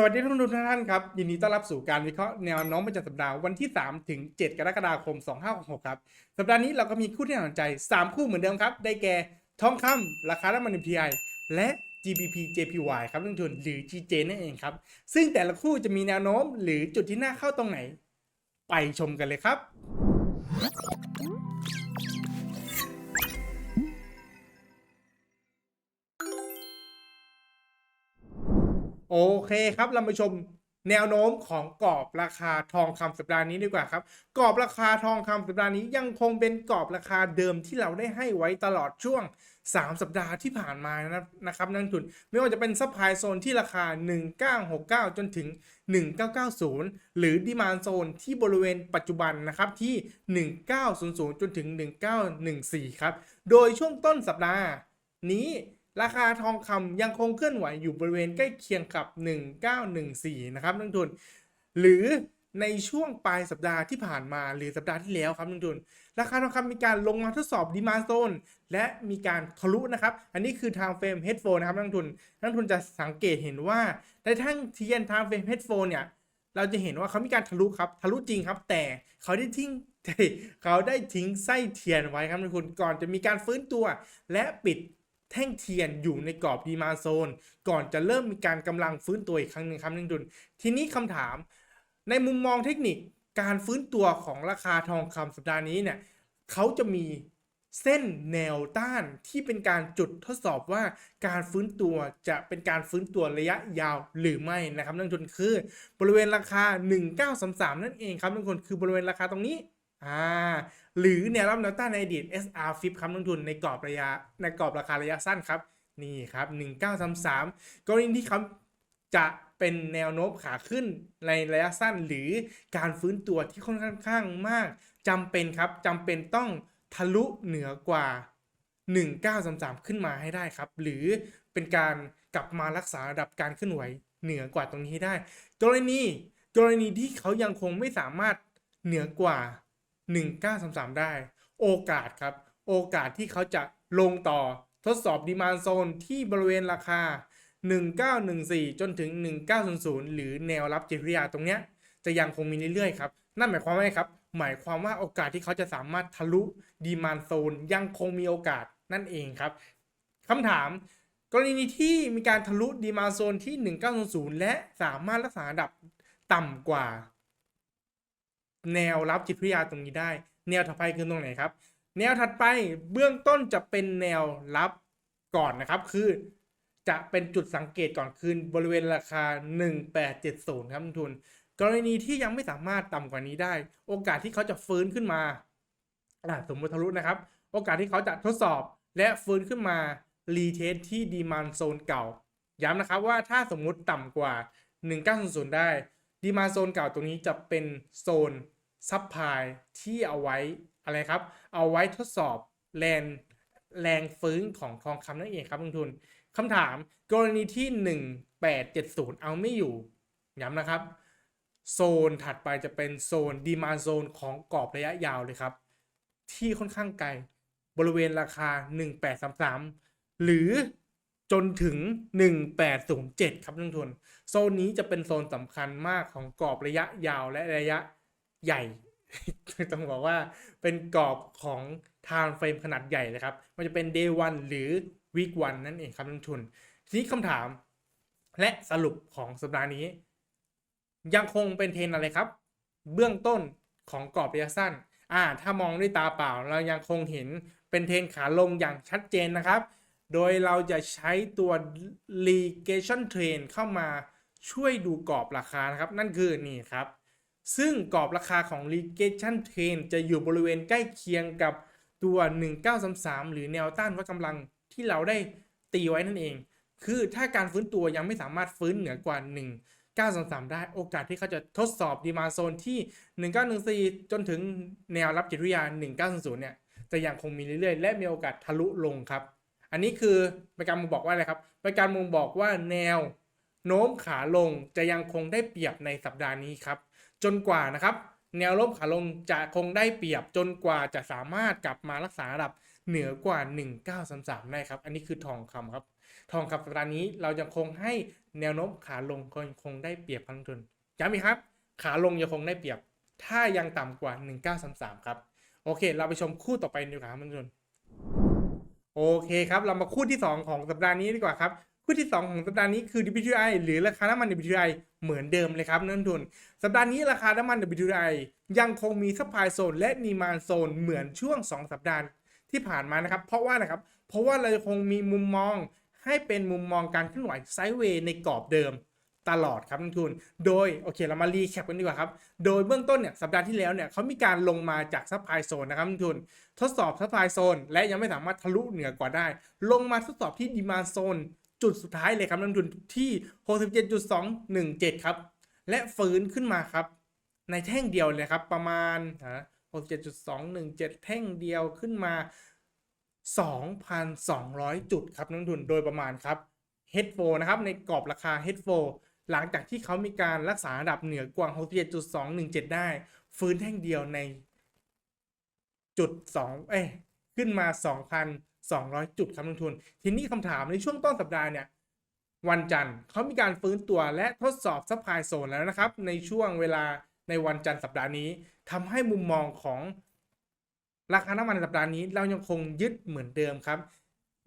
สวัสดีทุกทุกท่านครับ ยินดีต้อนรับสู่การวิเคราะห์แนวโน้มประจำสัปดาห์วันที่ 3 ถึง 7 กรกฎาคม 2566 ครับ สัปดาห์นี้เราก็มีคู่ที่น่าสนใจ 3 คู่เหมือนเดิมครับ ได้แก่ทองคำราคาน้ำมัน WTI และ GBP JPY ครับนักลงทุนหรือ GJ นั่นเองครับ ซึ่งแต่ละคู่จะมีแนวโน้ม หรือจุดที่น่าเข้าตรงไหน ไปชมกันเลยครับ โอเคครับเรามาชมแนวโน้มของกรอบราคาทองคำสัปดาห์นี้ดีกว่าครับ กรอบราคาทองคำสัปดาห์นี้ยังคงเป็นกรอบราคาเดิมที่เราได้ให้ไว้ตลอดช่วง 3 สัปดาห์ที่ผ่านมานะนะครับนักทุนไม่ว่าจะเป็นซัพพลายโซนที่ราคา 1969 จนถึง 1990 หรือดีมานโซนที่บริเวณปัจจุบันนะครับที่ 1900 จนถึง 1914 ครับ โดยช่วงต้นสัปดาห์นี้ ราคาทองคำยังคงเคลื่อนไหวอยู่บริเวณใกล้เคียงกับ 1914 นะครับนักลงทุน หรือในช่วงปลายสัปดาห์ที่ผ่านมาหรือสัปดาห์ที่แล้วครับนักลงทุน ราคาทองคำมีการลงมาทดสอบดีมาโซนและมีการทะลุนะครับ อันนี้คือทางเฟรมเฮดโฟนนะครับนักลงทุนนักลงทุนจะสังเกตเห็นว่าในทั้งเทียนทางเฟรมเฮดโฟนเนี่ยเราจะเห็นว่าเขามีการทะลุครับทะลุจริงครับ แต่เขาได้ทิ้งเขาได้ทิ้งไส้เทียนไว้ครับนักลงทุนก่อนจะมีการฟื้นตัวและปิด แท่งเทียนอยู่ในกรอบดีมาโซน ก่อนจะเริ่มมีการกำลังฟื้นตัวอีกครั้งหนึ่งครับนักลงทุน ทีนี้คำถาม ในมุมมองเทคนิคการฟื้นตัวของราคาทองคำสัปดาห์นี้เนี่ยเขาจะมีเส้นแนวต้านที่เป็นการจุดทดสอบว่าการฟื้นตัวจะเป็นการฟื้นตัวระยะยาวหรือไม่นะครับนักทุนคือบริเวณราคา 1933 นั่นเองครับนักทุนคือบริเวณราคาตรงนี้อ่า หรือแนวรับแนวต้านในอดีต SR f i p ครับนักลงทุนในกรอบระยะในกรอบราคาระยะสั้นครับ นี่ครับ 1933กรณีที่เขาจะเป็นแนวโน้มขาขึ้นในระยะสั้น หรือการฟื้นตัวที่ค่อนข้างมากจำเป็นครับจำเป็นต้องทะลุเหนือกว่า 1933 ขึ้นมาให้ได้ครับ หรือเป็นการกลับมารักษาระดับการเคลื่อนไหวเหนือกว่าตรงนี้ได้ กรณีกรณีที่เขายังคงไม่สามารถเหนือกว่า 1933 ได้ โอกาสครับ โอกาสที่เขาจะลงต่อทดสอบดีมานโซนที่บริเวณราคา 1914 จนถึง 1900 หรือแนวรับจิตวิทยาตรงเนี้ยจะยังคงมีเรื่อยๆครับ นั่นหมายความว่าไงครับ หมายความว่าโอกาสที่เขาจะสามารถทะลุดีมานโซนยังคงมีโอกาสนั่นเองครับคำถามกรณีที่มีการทะลุดีมานโซนที่ 1900 และสามารถรักษาระดับต่ำกว่า แนวรับจิตวิทยาตรงนี้ได้ แนวถัดไปคือตรงไหนครับ แนวถัดไปเบื้องต้นจะเป็นแนวรับก่อนนะครับ คือ จะเป็นจุดสังเกตก่อนคืนบริเวณราคา 1870 ครับนักลงทุน กรณีที่ยังไม่สามารถต่ำกว่านี้ได้ โอกาสที่เขาจะฟื้นขึ้นมาอะสมมติทะลุนะครับ โอกาสที่เขาจะทดสอบและฟื้นขึ้นมารีเทสที่ดีมานโซนเก่า ย้ำนะครับว่าถ้าสมมุติต่ำกว่า 1900 ได้ดีมาโซนเก่าตรงนี้จะเป็นโซน ซับพลายที่เอาไว้อะไรครับ เอาไว้ทดสอบแรงแรงฟื้นของทองคำนั่นเองครับลงทุนคำถามกรณีที่ 1870 เอาไม่อยู่ ย้ำนะครับ โซนถัดไปจะเป็นโซนดีมาโซนของกรอบระยะยาวเลยครับ ที่ค่อนข้างไกล บริเวณราคา 1833 หรือจนถึง 1807 ครับนักลงทุน โซนนี้จะเป็นโซนสำคัญมากของกรอบระยะยาวและระยะ ใหญ่ ต้องบอกว่าเป็นกรอบของ time frame ขนาดใหญ่เลยครับ มันจะเป็น day one หรือ week one นั่นเองครับนักลงทุน ทีนี้คำถามและสรุปของสัปดาห์นี้ ยังคงเป็นเทรนอะไรครับ เบื้องต้นของกรอบระยะสั้น อ่า ถ้ามองด้วยตาเปล่า เรายังคงเห็นเป็นเทรนขาลงอย่างชัดเจนนะครับ โดยเราจะใช้ตัว legation train เข้ามาช่วยดูกรอบราคานะครับ นั่นคือนี่ครับ ซึ่งกรอบราคาของ legation train จะอยู่บริเวณใกล้เคียงกับตัว 1933 หรือแนวต้านวัดกำลังที่เราได้ตีไว้นั่นเอง คือถ้าการฟื้นตัวยังไม่สามารถฟื้นเหนือกว่า 1933 ได้โอกาสที่เขาจะทดสอบดีมาโซนที่ 1914 จนถึงแนวรับจิตวิทยา 1900 เนี่ยจะยังคงมีเรื่อยๆ และมีโอกาสทะลุลงครับ อันนี้คือป็นการมุงบอกว่าอะไรครับป็นการมุงบอกว่าแนวโน้มขาลงจะยังคงได้เปรียบในสัปดาห์นี้ครับ จนกว่านะครับ แนวโน้มขาลงจะคงได้เปรียบจนกว่าจะสามารถกลับมารักษาระดับเหนือกว่า 1933 ได้ครับ อันนี้คือทองคำครับ ทองคำสัปดาห์นี้เรายังคงให้แนวโน้มขาลงก็ยังคงได้เปรียบครับนักลงทุนย้ำอีกครับ ขาลงยังคงได้เปรียบ ถ้ายังต่ำกว่า 1933 ครับ โอเค เราไปชมคู่ต่อไปดีกว่าครับนักลงทุนโอเคครับ เรามาคู่ที่ 2 ของสัปดาห์นี้ดีกว่าครับ คู่ที่ 2 ของสัปดาห์นี้คือ WTI หรือราคาน้ำมัน WTI เหมือนเดิมเลยครับนักลงทุน สัปดาห์นี้ราคาน้ำมัน WTI ยังคงมีซัพพลายโซนและดีมานโซนเหมือนช่วง 2 สัปดาห์ที่ผ่านมานะครับ เพราะว่านะครับ เพราะว่าเราจะคงมีมุมมองให้เป็นมุมมองการเคลื่อนไหวไซด์เวย์ในกรอบเดิมตลอดครับนักลงทุน โดยโอเคเรามารีแคปกันดีกว่าครับ โดยเบื้องต้นเนี่ยสัปดาห์ที่แล้วเนี่ยเขามีการลงมาจากซัพพลายโซนนะครับนักลงทุน ทดสอบซัพพลายโซนและยังไม่สามารถทะลุเหนือกว่าได้ ลงมาทดสอบที่ดีมาโซน จุดสุดท้ายเลยครับนักลงทุนที่ 67.217 ครับ และฟื้นขึ้นมาครับ ในแท่งเดียวเลยครับ ประมาณ67.217 แท่งเดียวขึ้นมา 2,200 จุดครับนักทุนโดยประมาณครับ h e a d 4นะครับในกรอบราคา h e a d 4หลังจากที่เขามีการรักษาระดับเหนือกว่า 67.217 ได้ ฟื้นแท่งเดียวในจุด2เอ้ยขึ้นมา 200 จุดครับนักลงทุน ทีนี้คำถามในช่วงต้นสัปดาห์เนี่ยวันจันทร์เขามีการฟื้นตัวและทดสอบซัพพลายโซนแล้วนะครับ ในช่วงเวลาในวันจันทร์สัปดาห์นี้ทำให้มุมมองของราคาน้ำมันในสัปดาห์นี้ เรายังคงยึดเหมือนเดิมครับ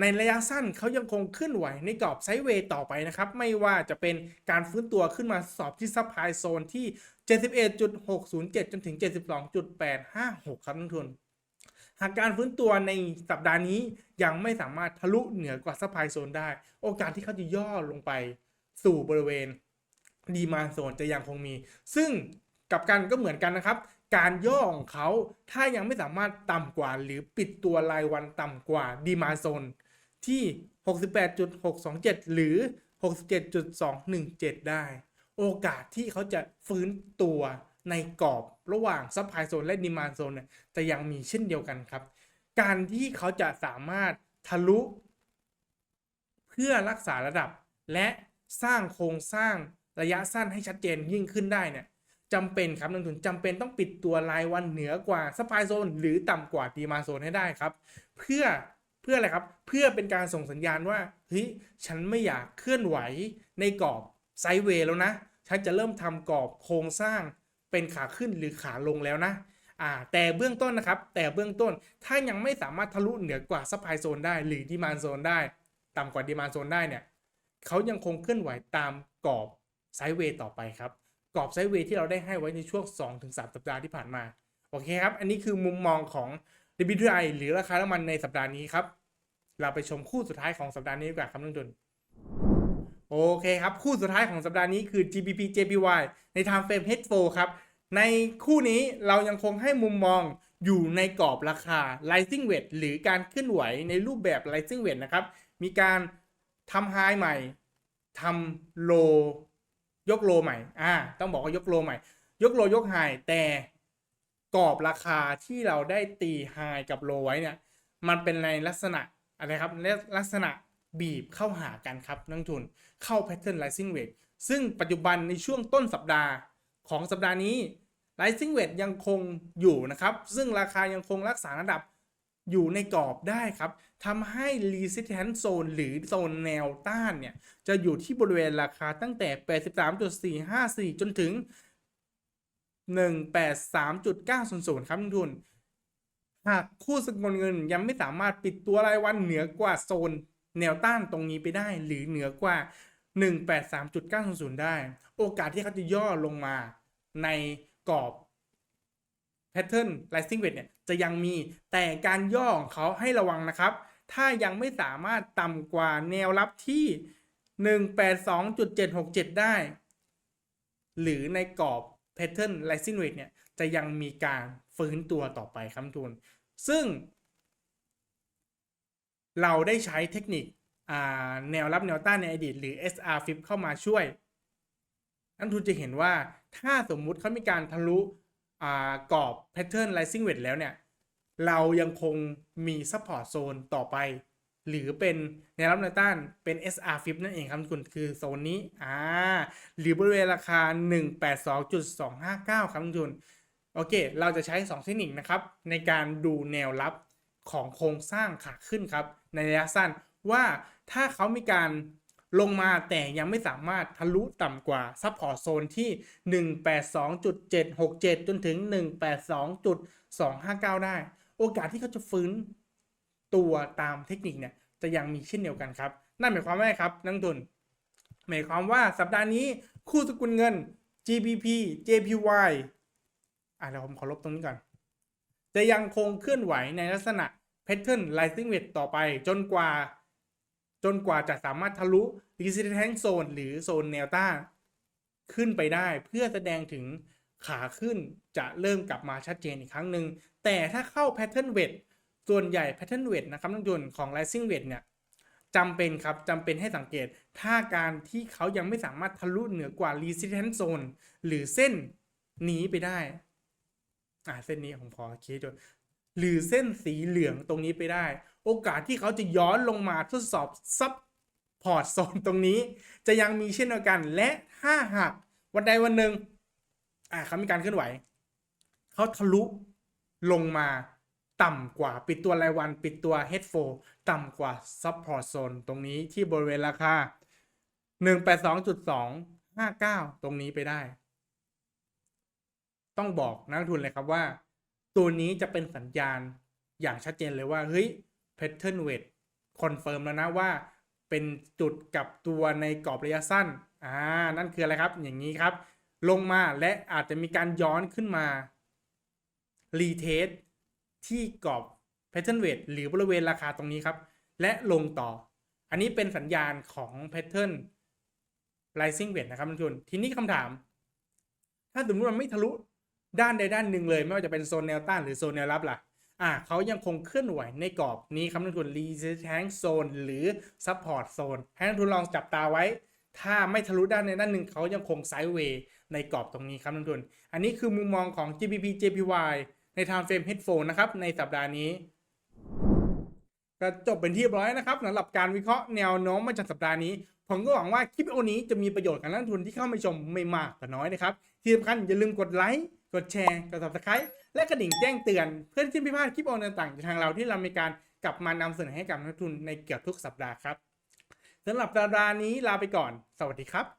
ในระยะสั้นเขายังคงขึ้นไหวในกรอบไซด์เวย์ต่อไปนะครับ ไม่ว่าจะเป็นการฟื้นตัวขึ้นมาสอบที่ซัพพลายโซนที่ 71.607 จนถึง 72.856 ครับนักลงทุน หากการฟื้นตัวในสัปดาห์นี้ยังไม่สามารถทะลุเหนือกว่าซัพพลายโซนได้ โอกาสที่เขาจะย่อลงไปสู่บริเวณดีมาโซนจะยังคงมี ซึ่งกับกันก็เหมือนกันนะครับ การย่อของเขาถ้ายังไม่สามารถต่ำกว่า หรือปิดตัวรายวันต่ำกว่าดีมาโซนที่ 68.627 หรือ 67.217 ได้ โอกาสที่เขาจะฟื้นตัว ในกรอบระหว่างซัพพลายโซนและดีมานโซนเนี่ยจะยังมีเช่นเดียวกันครับ การที่เขาจะสามารถทะลุ เพื่อรักษาระดับ และสร้างโครงสร้างระยะสั้นให้ชัดเจนยิ่งขึ้นได้เนี่ยจำเป็นครับนักลงทุนจำเป็นต้องปิดตัวรายวันเหนือกว่าซัพพลายโซนหรือต่ำกว่าดีมาโซนให้ได้ครับ เพื่อเพื่ออะไรครับ เพื่อเป็นการส่งสัญญาณว่าเฮ้ยฉันไม่อยากเคลื่อนไหวในกรอบไซด์เวย์แล้วนะ ฉันจะเริ่มทำกรอบโครงสร้าง เป็นขาขึ้นหรือขาลงแล้วนะอ่าแต่เบื้องต้นนะครับ แต่เบื้องต้นถ้ายังไม่สามารถทะลุเหนือกว่าซัพพลายโซนได้ หรือดีมานโซนได้ ต่ำกว่าดีมานโซนได้เนี่ยเขายังคงเคลื่อนไหวตามกรอบไซด์เวย์ต่อไปครับกรอบไซด์เวย์ที่เราได้ให้ไว้ในช่วง 2-3 สัปดาห์ที่ผ่านมา โอเคครับ อันนี้คือมุมมองของ WTI หรือราคาน้ำมันในสัปดาห์นี้ครับ เราไปชมคู่สุดท้ายของสัปดาห์นี้ดีกว่าครับนักลงทุน โอเคครับ คู่สุดท้ายของสัปดาห์นี้คือ GBP JPY ใน time frame H4 ครับ ในคู่นี้เรายังคงให้มุมมองอยู่ในกรอบราคา rising wedge หรือการเคลื่อนไหวในรูปแบบ rising wedge นะครับ มีการทำ high ใหม่ทำ low ยกโลใหม่ อ่า ต้องบอกว่ายกโลใหม่ ยกโลยกไฮแต่กรอบราคาที่เราได้ตีไฮกับโลไว้เนี่ย มันเป็นในลักษณะอะไรครับลักษณะ บีบเข้าหากันครับนักทุนเข้า pattern rising wedge ซึ่งปัจจุบันในช่วงต้นสัปดาห์ของสัปดาห์นี้ rising wedge ยังคงอยู่นะครับ ซึ่งราคายังคงรักษาระดับอยู่ในกรอบได้ครับทำให้ resistance zone หรือโซนแนวต้านเนี่ย จะอยู่ที่บริเวณราคาตั้งแต่ 83.454 จนถึง 183.900 ครับนักทุน หากคู่สกุลเงินยังไม่สามารถปิดตัวรายวันเหนือกว่าโซน แนวต้านตรงนี้ไปได้หรือเหนือกว่า 183.900 ได้ โอกาสที่เขาจะย่อลงมาในกรอบ pattern rising wedge เนี่ยจะยังมีแต่การย่อของเขาให้ระวังนะครับ ถ้ายังไม่สามารถต่ำกว่าแนวรับที่ 182.767 ได้ หรือในกรอบ pattern rising wedge เนี่ยจะยังมีการฟื้นตัวต่อไปครับทุน ซึ่ง เราได้ใช้เทคนิคแนวรับแนวต้านในอดีต หรือ SR flip เข้ามาช่วย นักทุนจะเห็นว่าถ้าสมมุติเขามีการทะลุกรอบ pattern rising wedge แล้วเนี่ย เรายังคงมี support zone ต่อไป หรือเป็นแนวรับแนวต้านเป็น SR flip นั่นเองครับคุณคือโซนนี้อ่าหรือบริเวณราคา 182.259 ครับทุนโอเค เราจะใช้ 2 เทคนิคนะครับ ในการดูแนวรับของโครงสร้างขาขึ้นครับ ในระยะสั้น ว่าถ้าเขามีการลงมาแต่ยังไม่สามารถทะลุต่ำกว่าซับพอร์ตโซนที่ 182.767 จนถึง 182.259 ได้ โอกาสที่เขาจะฟื้นตัวตามเทคนิคเนี่ยจะยังมีเช่นเดียวกันครับ นั่นหมายความว่าครับนักทุน หมายความว่าสัปดาห์นี้คู่สกุลเงิน GBP JPY อะเดี๋ยวผมขอลบตรงนี้ก่อน จะยังคงเคลื่อนไหวในลักษณะ Pattern Rising Wedge ต่อไปจนกว่า จนกว่าจะสามารถทะลุ Resistance Zone หรือโซนแนวต้านขึ้นไปได้เพื่อแสดงถึงขาขึ้นจะเริ่มกลับมาชัดเจนอีกครั้งหนึ่งแต่ถ้าเข้า Pattern Wedge ส่วนใหญ่ Pattern Wedge นะครับนักลงทุนของ Rising Wedge เนี่ยจำเป็นครับจำเป็นให้สังเกต ถ้าการที่เขายังไม่สามารถทะลุเหนือกว่า resistance zone หรือเส้นนี้ไปได้ อ่าเส้นนี้ผมขอคิดดู หรือเส้นสีเหลืองตรงนี้ไปได้ โอกาสที่เขาจะย้อนลงมาทดสอบซับพอร์ตโซนตรงนี้ จะยังมีเช่นเดียวกันและถ้าหากวันใดวันหนึ่งอ่าเขามีการเคลื่อนไหว เขาทะลุลงมาต่ำกว่าปิดตัวรายวันปิดตัว h e a d f o ต่ำกว่า support zone ตรงนี้ที่บริเวณราคา 182.259 ตรงนี้ไปได้ ต้องบอกนักทุนเลยครับว่า ตัวนี้จะเป็นสัญญาณอย่างชัดเจนเลยว่า เฮ้ย pattern weight คอนเฟิร์มแล้วนะว่าเป็นจุดกับตัวในกรอบระยะสั้น อ่า นั่นคืออะไรครับ อย่างนี้ครับ ลงมาและอาจจะมีการย้อนขึ้นมา รีเทสที่กรอบ pattern weight หรือบริเวณราคาตรงนี้ครับ และลงต่อ อันนี้เป็นสัญญาณของ pattern rising weight นะครับนักลงทุนทีนี้คำถาม ถ้าสมมติมันไม่ทะลุ ด้านใดด้านหนึ่งเลย ไม่ว่าจะเป็นโซนแนวต้านหรือโซนแนวรับล่ะอ่าเขายังคงเคลื่อนไหวในกรอบนี้ครับนักลงทุน resistance zone หรือ support zone ให้นักทุนลองจับตาไว้ ถ้าไม่ทะลุด้านใดด้านหนึ่งเขายังคงไซด์เวย์ในกรอบตรงนี้ครับนักลงทุน อันนี้คือมุมมองของ GBP JPY ใน time frame headphone นะครับในสัปดาห์นี้ ก็จบเป็นที่เรียบร้อยนะครับสำหรับการวิเคราะห์แนวโน้มประจำสัปดาห์นี้ ผมก็หวังว่าคลิปวิดีโอนี้จะมีประโยชน์กับนักทุนที่เข้ามาชมไม่มากก็น้อยนะครับที่สำคัญอย่าลืมกดไลค์ กดแชร์กด subscribe และกระดิ่งแจ้งเตือน เพื่อที่จะไม่พลาดคลิปออนไลน์ต่างๆจากทางเราที่เรามีการกลับมานำเสนอให้กับนักทุนในเกือบทุกสัปดาห์ครับสำหรับสัปดาห์นี้ลาไปก่อน สวัสดีครับ